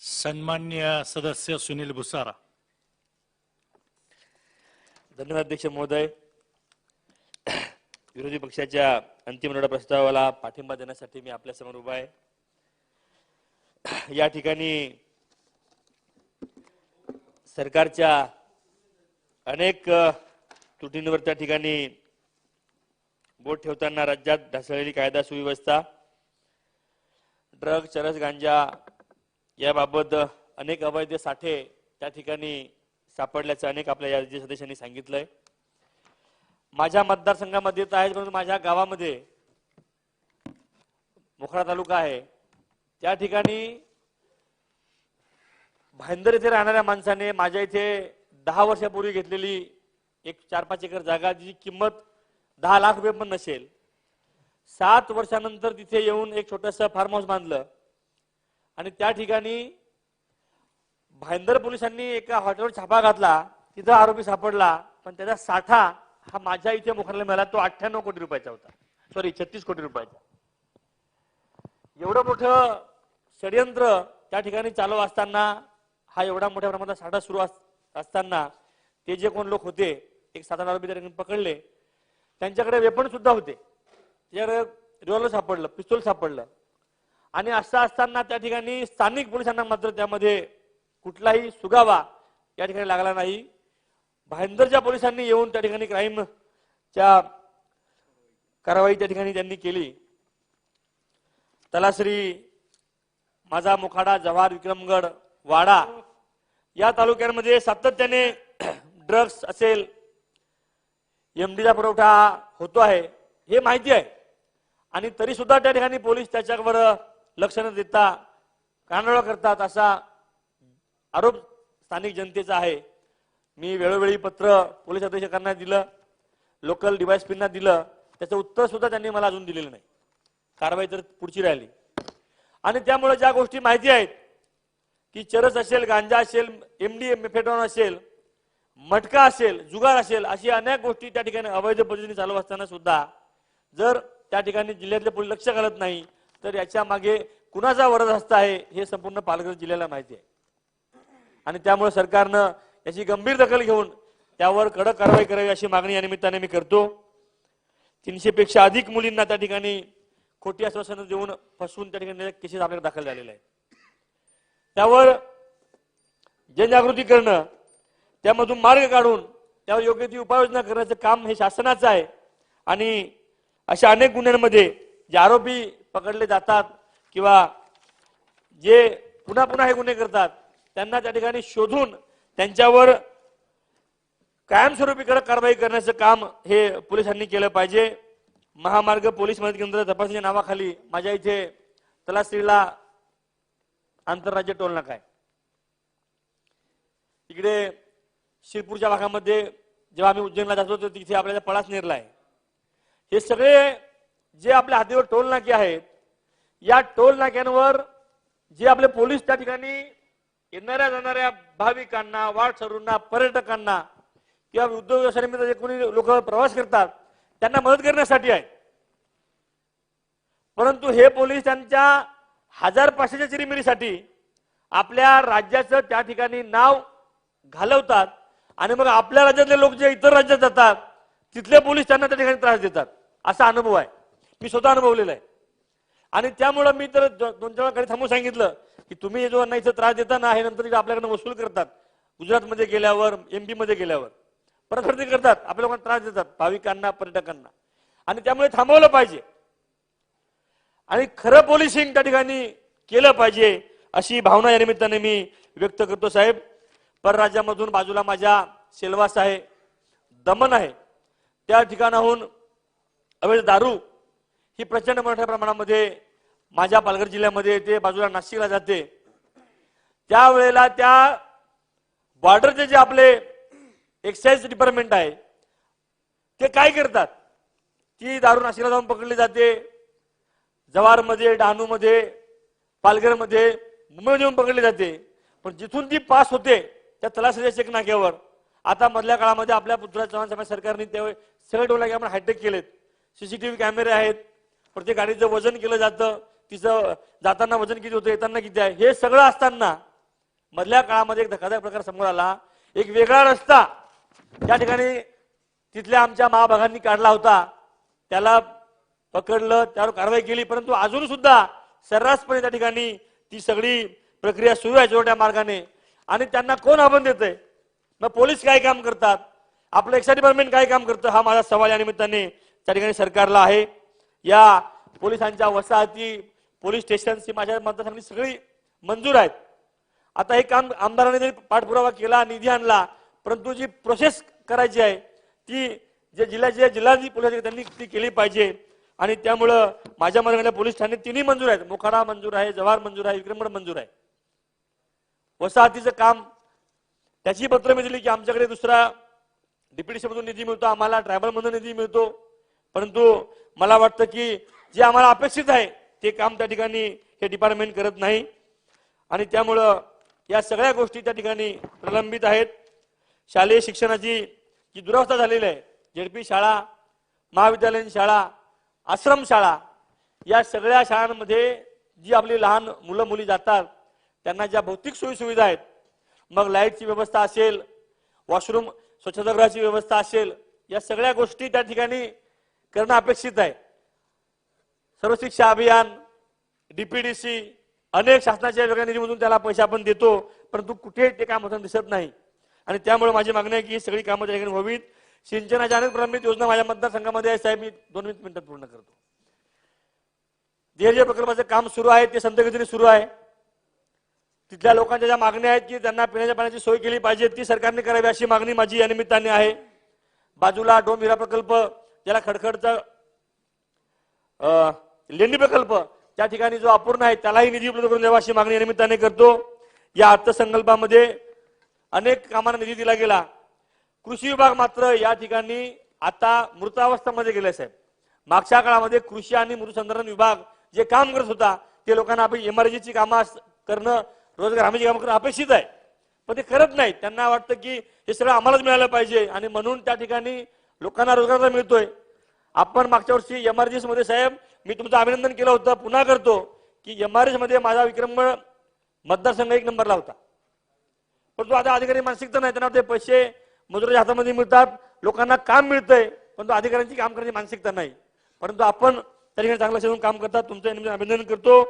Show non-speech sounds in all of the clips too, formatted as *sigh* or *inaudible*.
सन्मान्य सदस्य सुनील भुसारा। धन्यवाद अध्यक्ष महोदय. *clears throat* विरोधी पक्षाच्या अंतिम निवड प्रस्तावाला पाठिंबा देण्यासाठी मी आपल्यासमोर उभा आहे. *clears throat* या ठिकाणी सरकारच्या अनेक त्रुटींवर त्या ठिकाणी बोट ठेवताना राज्यात ढासळलेली कायदा सुव्यवस्था ड्रग चरस गांजा याबाबत अनेक अवैध साठे त्या ठिकाणी सापडल्याचं अनेक आपल्या यादी सदस्यांनी सांगितलंय. माझ्या मतदारसंघामध्ये तर आहे परंतु माझ्या गावामध्ये मोखाडा तालुका आहे. त्या ठिकाणी भाईंदर येथे राहणाऱ्या माणसाने माझ्या इथे दहा वर्षापूर्वी घेतलेली एक चार पाच एकर जागा जी किंमत दहा लाख रुपये पण नसेल. सात वर्षानंतर तिथे येऊन एक छोटस फार्म हाऊस बांधलं. आणि त्या ठिकाणी भाईंदर पोलिसांनी एका हॉटेलवर छापा घातला तिथं आरोपी सापडला पण त्याचा साठा हा माझ्या इथे मुखाला मिळाला तो अठ्ठ्याण्णव कोटी रुपयाचा होता. सॉरी छत्तीस कोटी रुपयाचा. एवढं मोठं षडयंत्र त्या ठिकाणी चालू असताना हा एवढा मोठ्या प्रमाणात साठा सुरू असताना ते जे कोण लोक होते एक साधारण आरोपी त्या पकडले. त्यांच्याकडे वेपन सुद्धा होते. त्याच्याकडे रिव्हॉल्वर सापडलं पिस्तूल सापडलं. आणि असं असताना त्या ठिकाणी स्थानिक पोलिसांना मात्र त्यामध्ये कुठलाही सुगावा या ठिकाणी लागला नाही. भाईंदरच्या पोलिसांनी येऊन त्या ठिकाणी क्राईमच्या कारवाई त्या ठिकाणी त्यांनी केली. तलाश्री माझा मुखाडा जव्हार विक्रमगड वाडा या तालुक्यांमध्ये सातत्याने ड्रग्स असेल एमडीचा पुरवठा होतो आहे हे माहिती आहे. आणि तरी सुद्धा त्या ठिकाणी पोलीस त्याच्यावर लक्ष न देता कानोळा करतात असा आरोप स्थानिक जनतेचा आहे. मी वेळोवेळी पत्र पोलीस अधीक्षकांना दिलं लोकल डिवायस ना दिलं त्याचं उत्तर सुद्धा त्यांनी मला अजून दिलेलं नाही. कारवाई तर पुढची राहिली. आणि त्यामुळे ज्या गोष्टी माहिती आहेत की चरस असेल गांजा असेल एमडी मेफेडॉन असेल मटका असेल जुगार असेल अशी अनेक गोष्टी त्या ठिकाणी अवैध पद्धतीने चालू असताना सुद्धा जर त्या ठिकाणी जिल्ह्यातले पोलीस लक्ष घालत नाही तर याच्या मागे कुणाचा वरद हस्त आहे हे संपूर्ण पालघर जिल्ह्याला माहिती आहे. आणि त्यामुळे सरकारनं याची गंभीर दखल घेऊन त्यावर कडक कारवाई करावी अशी मागणी या निमित्ताने मी करतो. तीनशे पेक्षा अधिक मुलींना त्या ठिकाणी खोटी आश्वासनं देऊन फसवून त्या ठिकाणी केसेस आपल्याकडे दाखल झालेले आहेत. त्यावर जनजागृती करणं त्यामधून मार्ग काढून त्यावर योग्य ती उपाययोजना करण्याचं काम हे शासनाचं आहे. आणि अशा अनेक गुन्ह्यांमध्ये जे आरोपी पकडले जातात किंवा जे पुन्हा पुन्हा हे गुन्हे करतात त्यांना त्या ठिकाणी शोधून त्यांच्यावर कायमस्वरूपी कडक कारवाई करण्याचं काम हे पोलिसांनी केलं पाहिजे. महामार्ग पोलीस मदत केंद्र तपासणीच्या नावाखाली माझ्या इथे तलासरीला आंतरराज्य टोल नाका आहे. इकडे शिरपूरच्या भागामध्ये जेव्हा आम्ही उज्जैनला जातो तर तिथे आपल्याला पळास नेरला आहे. हे सगळे जे आपल्या हातीवर टोल नाके आहेत या टोल नाक्यांवर जे आपले पोलीस त्या ठिकाणी येणाऱ्या जाणाऱ्या भाविकांना वाटसरूंना पर्यटकांना किंवा उद्योग व्यवसायानिमित्त जे कोणी लोक प्रवास करतात त्यांना मदत करण्यासाठी आहे. परंतु हे पोलीस त्यांच्या हजार पाचशेच्या चिरीमिरीसाठी आपल्या राज्याचं त्या ठिकाणी नाव घालवतात आणि मग आपल्या राज्यातले लोक जे इतर राज्यात जातात तिथले पोलीस त्यांना त्या ठिकाणी त्रास देतात. असा अनुभव आहे. मी स्वतः अनुभवलेला आहे. आणि त्यामुळं मी तर दोन चार वेळा थांबून सांगितलं की तुम्ही जेव्हा जो अन्यायचा त्रास देता ना हे नंतर इथे आपल्याकडनं वसूल करतात. गुजरातमध्ये गेल्यावर एमपी मध्ये गेल्यावर. परत परत ते करतात आपल्या लोकांना त्रास देतात? भाविकांना पर्यटकांना. आणि त्यामुळे थांबवलं पाहिजे. आणि खरं पोलिसिंग त्या ठिकाणी केलं पाहिजे अशी भावना या निमित्ताने मी व्यक्त करतो साहेब. परराज्यामधून बाजूला माझ्या सेलवास आहे दमन आहे. त्या ठिकाणाहून अवैध दारू ही प्रचंड मोठ्या प्रमाणामध्ये माझ्या पालघर जिल्ह्यामध्ये येते बाजूला नाशिकला जाते. त्यावेळेला त्या बॉर्डरचे जे आपले एक्साईज डिपार्टमेंट आहे ते काय करतात? ती दारू नाशिकला जाऊन पकडली जाते. जवारमध्ये डहाणूमध्ये पालघरमध्ये मुंबईमध्ये येऊन पकडली जाते. पण जिथून ती पास होते त्या तलासरीच्या चेक नाक्यावर आता मधल्या काळामध्ये आपल्या पृथ्वीराज चव्हाण साहेब सरकारने त्यावेळी सगळे टोल आपण हायटेक केलेत. सीसीटीव्ही कॅमेरे आहेत. प्रत्येक गाडीचं वजन केलं जातं तिचं जाताना वजन किती होतं येताना किती आहे हे सगळं असताना मधल्या काळामध्ये एक धक्कादायक प्रकार समोर आला. एक वेगळा रस्ता त्या ठिकाणी तिथल्या आमच्या महाभागांनी काढला होता. त्याला पकडलं त्यावर कारवाई केली परंतु अजून सुद्धा सर्रासपणे त्या ठिकाणी ती सगळी प्रक्रिया सुरू आहे छोट्या मार्गाने. आणि त्यांना कोण आव्हान आहे मग पोलीस काय काम करतात? आपलं एक्साईज डिपार्टमेंट काय काम करतं? हा माझा सवाल या निमित्ताने त्या ठिकाणी सरकारला आहे. या पोलिसांच्या वसाहती पोलीस स्टेशनची माझ्या मतदारसंघातली सगळी मंजूर आहेत. आता हे काम आमदारांनी जरी पाठपुरावा केला निधी आणला परंतु जी प्रोसेस करायची आहे ती जे जिल्ह्याचे जिल्हाधिकारी पोलीस त्यांनी ती केली पाहिजे. आणि त्यामुळं माझ्या मनातल्या पोलीस ठाणे तिन्ही मंजूर आहेत. मोखाडा मंजूर आहे जव्हार मंजूर आहे विक्रमगड मंजूर आहे. वसाहतीचं काम त्याची पत्र मी दिली की आमच्याकडे दुसरा डीपीडीसी निधी मिळतो आम्हाला ट्रायबलमधून निधी मिळतो. परंतु मला वाटतं की जे आम्हाला अपेक्षित आहे ते काम त्या ठिकाणी हे डिपार्टमेंट करत नाही. आणि त्यामुळं या सगळ्या गोष्टी त्या ठिकाणी प्रलंबित आहेत. शालेय शिक्षणाची जी दुरावस्था झालेली आहे झेडपी शाळा महाविद्यालयीन शाळा आश्रम शाळा या सगळ्या शाळांमध्ये जी आपली लहान मुलं मुली जातात त्यांना ज्या भौतिक सोयीसुविधा आहेत मग लाईटची व्यवस्था असेल वॉशरूम स्वच्छतागृहाची व्यवस्था असेल या सगळ्या गोष्टी त्या ठिकाणी करणं अपेक्षित आहे. सर्व शिक्षा अभियान डीपीडीसी अनेक शासनाच्या वेगळ्या निधीमधून त्याला पैसे आपण देतो परंतु कुठे ते काम होताना दिसत नाही. आणि त्यामुळे माझी मागणी आहे की ही सगळी कामं त्या ठिकाणी व्हावीत. सिंचनाच्या अनेक प्रलंबित योजना माझ्या मतदारसंघामध्ये आहे साहेब मी दोन मिनिटात पूर्ण करतो. धीरज प्रकल्पाचं काम सुरू आहे ते संतगतीने सुरू आहे. तिथल्या लोकांच्या ज्या मागण्या आहेत की त्यांना पिण्याच्या पाण्याची सोय केली पाहिजे ती सरकारने करावी अशी मागणी माझी या निमित्ताने आहे. बाजूला डोंबिरा प्रकल्प ज्याला खडखडचा अं, लेंडी प्रकल्प त्या ठिकाणी जो अपूर्ण आहे त्यालाही निधी उपलब्ध करून द्यावा अशी मागणी या निमित्ताने करतो. या अर्थसंकल्पामध्ये अनेक कामांना निधी दिला गेला. कृषी विभाग मात्र या ठिकाणी आता मृतावस्थामध्ये गेले साहेब. मागच्या काळामध्ये कृषी आणि मृतसंधारण विभाग जे काम करत होता ते लोकांना आपण इमर्जन्सीची कामं करणं रोजगार हमीची कामं करणं अपेक्षित आहे. पण ते करत नाहीत. त्यांना वाटतं की हे सगळं आम्हालाच मिळालं पाहिजे आणि म्हणून त्या ठिकाणी लोकांना रोजगार मिळतोय. आपण मागच्या वर्षी एम आरमध्ये साहेब मी तुमचं अभिनंदन केलं होतं पुन्हा करतो की एम आरमध्ये माझा विक्रम मतदारसंघ एक नंबरला होता. परंतु आता अधिकारी मानसिकता नाही त्यांना ते पैसे मजुराच्या हातामध्ये मिळतात लोकांना काम मिळतंय परंतु अधिकाऱ्यांची काम करण्याची मानसिकता नाही. परंतु आपण त्या ठिकाणी चांगलं शोधून काम करतात तुमचं अभिनंदन करतो.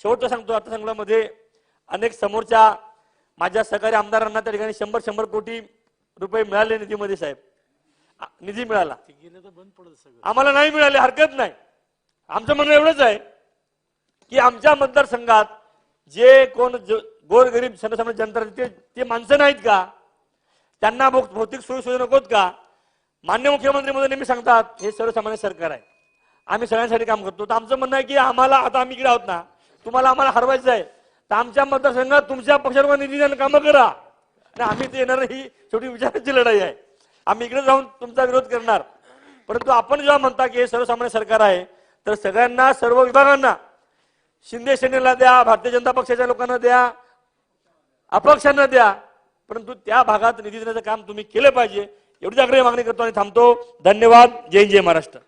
शेवटचं सांगतो अर्थसंकल्पामध्ये अनेक समोरच्या माझ्या सहकारी आमदारांना त्या ठिकाणी शंभर शंभर कोटी रुपये मिळाले निधीमध्ये साहेब. निधी मिळाला. आम्हाला नाही मिळाले हरकत नाही. आमचं म्हणणं एवढंच आहे की आमच्या मतदारसंघात जे कोण गोरगरीब सर्वसामान्य जनता ते ते माणसं नाहीत का? त्यांना भौतिक सोयी सुविधा नकोत का? मान्य मुख्यमंत्री मध्ये नेहमी सांगतात हे सर्वसामान्य सरकार आहे. आम्ही सगळ्यांसाठी काम करतो. तर आमचं म्हणणं आहे की आम्हाला आता आम्ही इकडे आहोत ना तुम्हाला आम्हाला हरवायचं आहे. तर आमच्या मतदारसंघात तुमच्या पक्षावर निधी कामं करा. आणि आम्ही ते येणार ही शेवटी विचाराची लढाई आहे. आम्ही इकडे जाऊन तुमचा विरोध करणार. परंतु आपण जेव्हा म्हणता की हे सर्वसामान्य सरकार आहे तर सगळ्यांना सर्व विभागांना शिंदे सेनेला द्या भारतीय जनता पक्षाच्या लोकांना द्या अपक्षांना द्या परंतु त्या भागात निधी देण्याचं काम तुम्ही केलं पाहिजे. एवढीच आग्रही मागणी करतो आणि थांबतो. धन्यवाद. जय जय महाराष्ट्र.